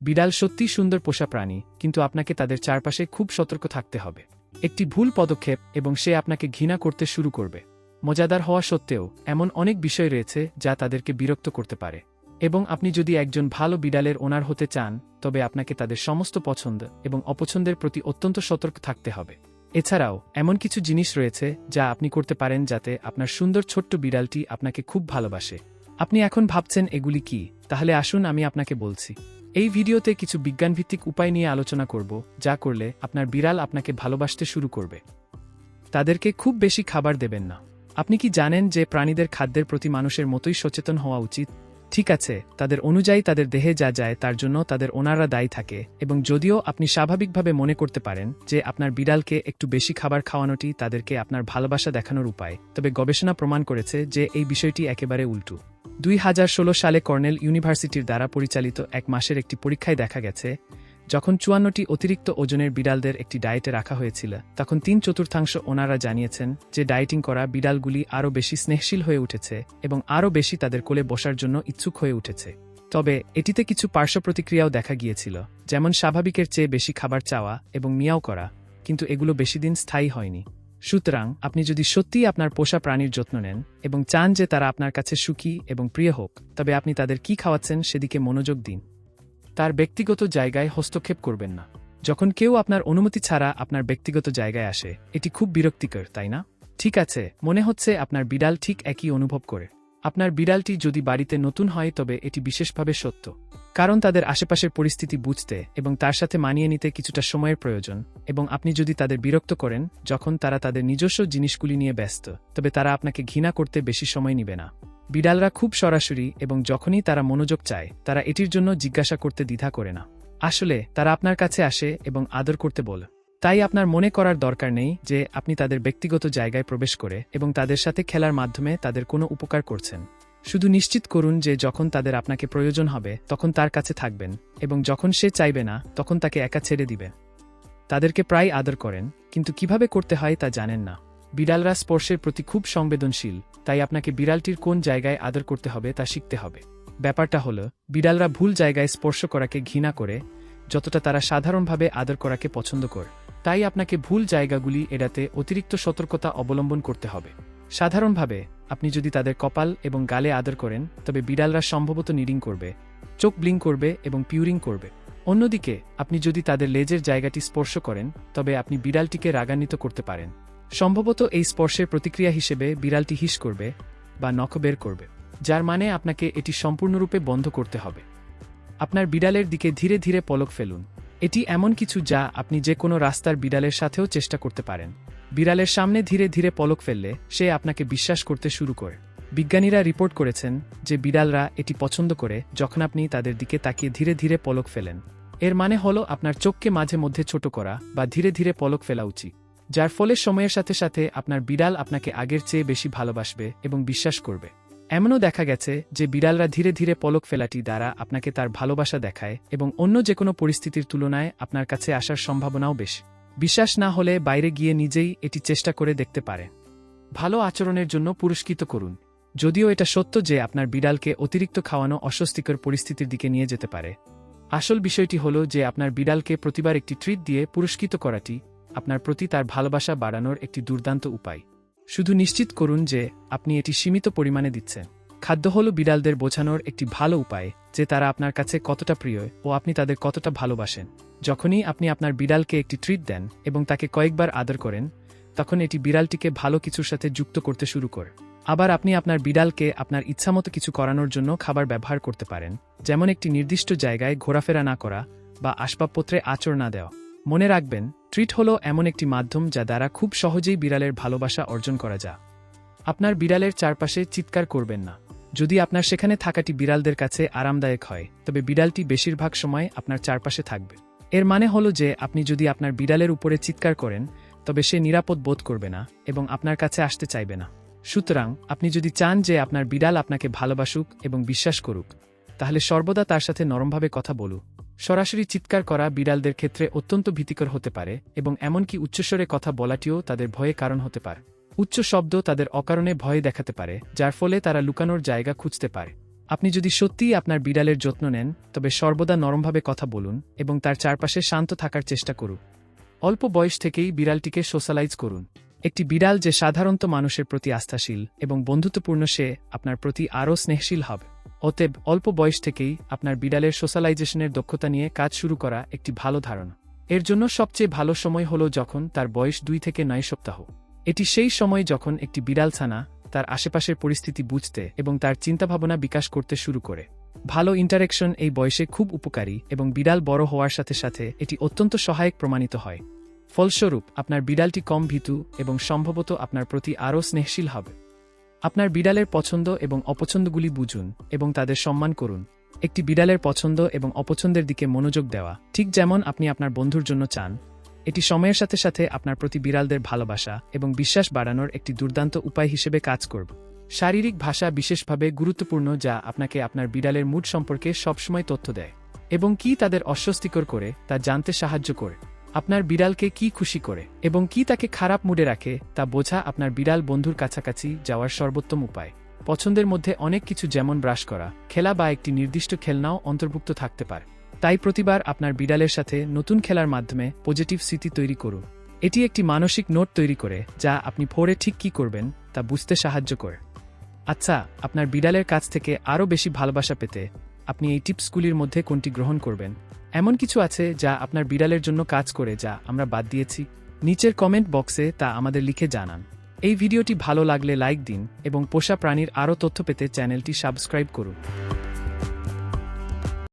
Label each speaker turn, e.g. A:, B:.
A: বিড়াল সত্যিই সুন্দর পোষা প্রাণী, কিন্তু আপনাকে তাদের চারপাশে খুব সতর্ক থাকতে হবে। একটি ভুল পদক্ষেপ এবং সে আপনাকে ঘৃণা করতে শুরু করবে। মজাদার হওয়া সত্ত্বেও, এমন অনেক বিষয় রয়েছে যা তাদেরকে বিরক্ত করতে পারে। এবং আপনি যদি একজন ভালো বিড়ালের ওনার হতে চান, তবে আপনাকে তাদের সমস্ত পছন্দ এবং অপছন্দের প্রতি অত্যন্ত সতর্ক থাকতে হবে। এছাড়াও, এমন কিছু জিনিস রয়েছে যা আপনি করতে পারেন যাতে আপনার সুন্দর ছোট্ট বিড়ালটি আপনাকে খুব ভালোবাসে। আপনি এখন ভাবছেন এগুলি কি? তাহলে আসুন আমি আপনাকে বলছি। এই ভিডিওতে কিছু বিজ্ঞানভিত্তিক উপায় নিয়ে আলোচনা করব, যা করলে আপনার বিড়াল আপনাকে ভালোবাসতে শুরু করবে। তাদেরকে খুব বেশি খাবার দেবেন না। আপনি কি জানেন যে প্রাণীদের খাদ্যের প্রতি মানুষের মতোই সচেতন হওয়া উচিত? ঠিক আছে, তাদের অনুযায়ী তাদের দেহে যা যায় তার জন্য তাদের ওনারা দায়ী থাকে, এবং যদিও আপনি স্বাভাবিকভাবে মনে করতে পারেন যে আপনার বিড়ালকে একটু বেশি খাবার খাওয়ানোটি তাদেরকে আপনার ভালোবাসা দেখানোর উপায়, তবে গবেষণা প্রমাণ করেছে যে এই বিষয়টি একেবারে উল্টো। দুই হাজার ষোলো সালে কর্নেল ইউনিভার্সিটির দ্বারা পরিচালিত এক মাসের একটি পরীক্ষায় দেখা গেছে যখন চুয়ান্নটি অতিরিক্ত ওজনের বিড়ালদের একটি ডায়েটে রাখা হয়েছিল, তখন তিন চতুর্থাংশ ওনারা জানিয়েছেন যে ডায়েটিং করা বিড়ালগুলি আরও বেশি স্নেহশীল হয়ে উঠেছে এবং আরও বেশি তাদের কোলে বসার জন্য ইচ্ছুক হয়ে উঠেছে। তবে এটিতে কিছু পার্শ্ব প্রতিক্রিয়াও দেখা গিয়েছিল, যেমন স্বাভাবিকের চেয়ে বেশি খাবার চাওয়া এবং মিয়াও করা, কিন্তু এগুলো বেশি দিন স্থায়ী হয়নি। সুতরাং আপনি যদি সত্যিই আপনার পোষা প্রাণীর যত্ন নেন এবং চান যে তারা আপনার কাছে সুখী এবং প্রিয় হোক, তবে আপনি তাদের কি খাওয়াচ্ছেন সেদিকে মনোযোগ দিন। তার ব্যক্তিগত জায়গায় হস্তক্ষেপ করবেন না। যখন কেউ আপনার অনুমতি ছাড়া আপনার ব্যক্তিগত জায়গায় আসে, এটি খুব বিরক্তিকর, তাই না? ঠিক আছে, মনে হচ্ছে আপনার বিড়াল ঠিক একই অনুভব করে। আপনার বিড়ালটি যদি বাড়িতে নতুন হয়, তবে এটি বিশেষভাবে সত্য। কারণ তাদের আশেপাশের পরিস্থিতি বুঝতে এবং তার সাথে মানিয়ে নিতে কিছুটা সময়ের প্রয়োজন এবং আপনি যদি তাদের বিরক্ত করেন, যখন তারা তাদের নিজস্ব জিনিসগুলি নিয়ে ব্যস্ত, তবে তারা আপনাকে ঘৃণা করতে বেশি সময় নিবে না। বিড়ালরা খুব সরাসরি এবং যখনই তারা মনোযোগ চায়, তারা এটির জন্য জিজ্ঞাসা করতে দ্বিধা করে না। আসলে, তারা আপনার কাছে আসে এবং আদর করতে বল। তাই আপনার মনে করার দরকার নেই যে, আপনি তাদের ব্যক্তিগত জায়গায় প্রবেশ করে এবং তাদের সাথে খেলার মাধ্যমে তাদের কোনো উপকার করছেন। শুধু নিশ্চিত করুন যে, যখন তাদের আপনাকে প্রয়োজন হবে, তখন তার কাছে থাকবেন এবং যখন সে চাইবে না, তখন তাকে একা ছেড়ে দিবে। তাদেরকে প্রায় আদর করেন, কিন্তু কীভাবে করতে হয় তা জানেন না। বিড়ালরা স্পর্শের প্রতি খুব সংবেদনশীল, তাই আপনাকে বিড়ালটির কোন জায়গায় আদর করতে হবে তা শিখতে হবে। ব্যাপারটা হলো, বিড়ালরা ভুল জায়গায় স্পর্শ করাকে ঘৃণা করে, যতটা তারা সাধারণভাবে আদর করাকে পছন্দ করে। তাই আপনাকে ভুল জায়গাগুলি এড়াতে অতিরিক্ত সতর্কতা অবলম্বন করতে হবে। সাধারণভাবে, আপনি যদি তাদের কপাল এবং গালে আদর করেন, তবে বিড়ালরা সম্ভবত নিডিং করবে, চোখ ব্লিং করবে এবং পিউরিং করবে। অন্যদিকে, আপনি যদি তাদের লেজের জায়গাটি স্পর্শ করেন, তবে আপনি বিড়ালটিকে রাগান্বিত করতে পারেন। সম্ভবত এই স্পর্শের প্রতিক্রিয়া হিসেবে বিড়ালটি হিস করবে বা নখ বের করবে, যার মানে আপনাকে এটি সম্পূর্ণরূপে বন্ধ করতে হবে। আপনার বিড়ালের দিকে ধীরে ধীরে পলক ফেলুন। এটি এমন কিছু যা আপনি যে কোনো রাস্তার বিড়ালের সাথেও চেষ্টা করতে পারেন। বিড়ালের সামনে ধীরে ধীরে পলক ফেললে সে আপনাকে বিশ্বাস করতে শুরু করে। বিজ্ঞানীরা রিপোর্ট করেছেন যে বিড়ালরা এটি পছন্দ করে যখন আপনি তাদের দিকে তাকিয়ে ধীরে ধীরে পলক ফেলেন। এর মানে হলো আপনার চোখকে মাঝে মধ্যে ছোট করা বা ধীরে ধীরে পলক ফেলা উচিত। যার ফলে সময়ের সাথে সাথে আপনার বিড়াল আপনাকে আগের চেয়ে বেশি ভালোবাসবে এবং বিশ্বাস করবে। এমনও দেখা গেছে যে বিড়ালরা ধীরে ধীরে পলক ফেলাটি দ্বারা আপনাকে তার ভালোবাসা দেখায় এবং অন্য যে কোনো পরিস্থিতির তুলনায় আপনার কাছে আসার সম্ভাবনাও বেশি। বিশ্বাস না হলে বাইরে গিয়ে নিজেই এটি চেষ্টা করে দেখতে পারেন। ভালো আচরণের জন্য পুরস্কৃত করুন। যদিও এটা সত্য যে আপনার বিড়ালকে অতিরিক্ত খাওয়ানো অস্বস্তিকর পরিস্থিতির দিকে নিয়ে যেতে পারে। আসল বিষয়টি হল যে আপনার বিড়ালকে প্রতিবার একটি ট্রিট দিয়ে পুরস্কৃত করাটি আপনার প্রতি তার ভালোবাসা বাড়ানোর একটি দুর্দান্ত উপায়। শুধু নিশ্চিত করুন যে আপনি এটি সীমিত পরিমাণে দিচ্ছেন। খাদ্য হল বিড়ালদের বোঝানোর একটি ভালো উপায়, যে তারা আপনার কাছে কতটা প্রিয় ও আপনি তাদের কতটা ভালোবাসেন। যখনই আপনি আপনার বিড়ালকে একটি ট্রিট দেন এবং তাকে কয়েকবার আদর করেন, তখন এটি বিড়ালটিকে ভালো কিছুর সাথে যুক্ত করতে শুরু করে। আবার আপনি আপনার বিড়ালকে আপনার ইচ্ছামতো কিছু করানোর জন্য খাবার ব্যবহার করতে পারেন, যেমন একটি নির্দিষ্ট জায়গায় ঘোরাফেরা না করা বা আসবাবপত্রে আচর না দেওয়া। মনে রাখবেন, ট্রিট হলো এমন একটি মাধ্যম যা দ্বারা খুব সহজেই বিড়ালের ভালোবাসা অর্জন করা যায়। আপনার বিড়ালের চারপাশে চিৎকার করবেন না। যদি আপনার সেখানে থাকাটি বিড়ালদের কাছে আরামদায়ক হয়, তবে বিড়ালটি বেশিরভাগ সময় আপনার চারপাশে থাকবে। এর মানে হলো যে, আপনি যদি আপনার বিড়ালের উপরে চিৎকার করেন, তবে সে নিরাপদ বোধ করবে না এবং আপনার কাছে আসতে চাইবে না। সুতরাং, আপনি যদি চান যে আপনার বিড়াল আপনাকে ভালোবাসুক এবং বিশ্বাস করুক, তাহলে সর্বদা তার সাথে নরমভাবে কথা বলুক। সরাসরি চিৎকার করা বিড়ালদের ক্ষেত্রে অত্যন্ত ভীতিকর হতে পারে এবং এমনকি উচ্চস্বরে কথা বলাটিও তাদের ভয়ে কারণ হতে পারে। উচ্চ শব্দ তাদের অকারণে ভয় দেখাতে পারে, যার ফলে তারা লুকানোর জায়গা খুঁজতে পারে। আপনি যদি সত্যিই আপনার বিড়ালের যত্ন নেন, তবে সর্বদা নরমভাবে কথা বলুন এবং তার চারপাশে শান্ত থাকার চেষ্টা করুন। অল্প বয়স থেকেই বিড়ালটিকে সোশ্যালাইজ করুন। একটি বিড়াল যে সাধারণত মানুষের প্রতি আস্থাশীল এবং বন্ধুত্বপূর্ণ, সে আপনার প্রতি আরও স্নেহশীল হবে। অতএব অল্প বয়স থেকেই আপনার বিড়ালের সোশ্যালাইজেশনের দক্ষতা নিয়ে কাজ শুরু করা একটি ভালো ধারণা। এর জন্য সবচেয়ে ভালো সময় হল যখন তার বয়স দুই থেকে নয় সপ্তাহ। এটি সেই সময় যখন একটি বিড়াল ছানা তার আশেপাশের পরিস্থিতি বুঝতে এবং তার চিন্তাভাবনা বিকাশ করতে শুরু করে। ভালো ইন্টারেকশন এই বয়সে খুব উপকারী এবং বিড়াল বড় হওয়ার সাথে সাথে এটি অত্যন্ত সহায়ক প্রমাণিত হয়। ফলস্বরূপ, আপনার বিড়ালটি কম ভীতু এবং সম্ভবত আপনার প্রতি আরও স্নেহশীল হবে। আপনার বিড়ালের পছন্দ এবং অপছন্দগুলি বুঝুন এবং তাদের সম্মান করুন। একটি বিড়ালের পছন্দ এবং অপছন্দের দিকে মনোযোগ দেওয়া, ঠিক যেমন আপনি আপনার বন্ধুর জন্য চান। এটি সময়ের সাথে সাথে আপনার প্রতি বিড়ালদের ভালোবাসা এবং বিশ্বাস বাড়ানোর একটি দুর্দান্ত উপায় হিসেবে কাজ করবে। শারীরিক ভাষা বিশেষভাবে গুরুত্বপূর্ণ, যা আপনাকে আপনার বিড়ালের মুড সম্পর্কে সবসময় তথ্য দেয়। এবং কি তাদের অস্বস্তিকর করে, তা জানতে সাহায্য করে। আপনার বিড়ালকে কি খুশি করে এবং কি তাকে খারাপ মুডে রাখে তা বোঝা আপনার বিড়াল বন্ধুর কাছাকাছি যাওয়ার সর্বোত্তম উপায়। পছন্দের মধ্যে অনেক কিছু যেমন ব্রাশ করা, খেলা বা একটি নির্দিষ্ট খেলনাও অন্তর্ভুক্ত থাকতে পারে। তাই প্রতিবার আপনার বিড়ালের সাথে নতুন খেলার মাধ্যমে পজিটিভ স্মৃতি তৈরি করুন। এটি একটি মানসিক নোট তৈরি করে যা আপনি ভোরে ঠিক কি করবেন তা বুঝতে সাহায্য করে। আচ্ছা আপনার বিড়ালের কাছ থেকে আরও বেশি ভালোবাসা পেতে আপনি এই টিপসগুলির মধ্যে কোনটি গ্রহণ করবেন? এমন কিছু আছে যা আপনার বিড়ালের জন্য কাজ করে, যা আমরা বাদ দিয়েছি। নিচের কমেন্ট বক্সে তা আমাদের লিখে জানান। এই ভিডিওটি ভালো লাগলে লাইক দিন এবং পোষা প্রাণীর আরও তথ্য পেতে চ্যানেলটি সাবস্ক্রাইব করুন।